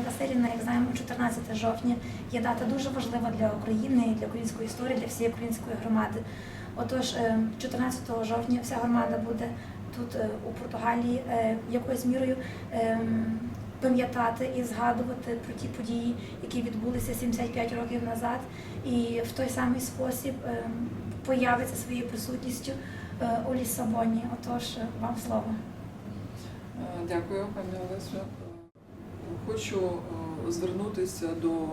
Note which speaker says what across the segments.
Speaker 1: Васильівна, як знаємо, 14 жовтня є дата дуже важлива для України для української історії, для всієї української громади. Отож, е, 14 жовтня вся громада буде тут е, у Португалії е, якоюсь мірою пам'ятати і згадувати про ті події, які відбулися 75 років назад, і в той самий спосіб появиться своєю присутністю е, у Лісабоні. Отож, е, вам слово.
Speaker 2: Е, Дякую, пані Олесю. Хочу е, звернутися до е,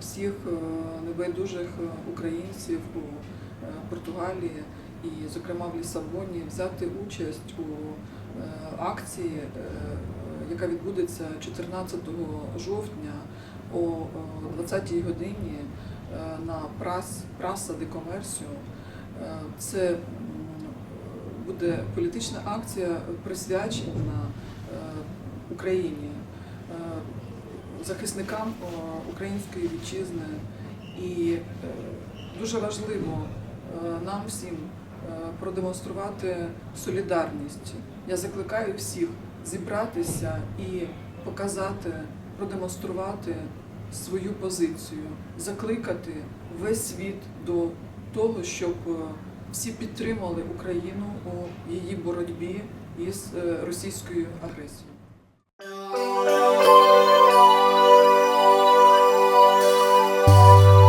Speaker 2: всіх е, небайдужих українців у Португалії і, зокрема, в Лісабоні, взяти участь у акції, яка відбудеться 14 жовтня о 20-й годині на Праса де Комерсіо. Це буде політична акція присвячена Україні, захисникам е, української вітчизни. І е, дуже важливо е, нам всім е, продемонструвати солідарність. Я закликаю всіх зібратися і показати, продемонструвати свою позицію, закликати весь світ до того, щоб е, всі підтримали Україну у її боротьбі із е, російською агресією. oh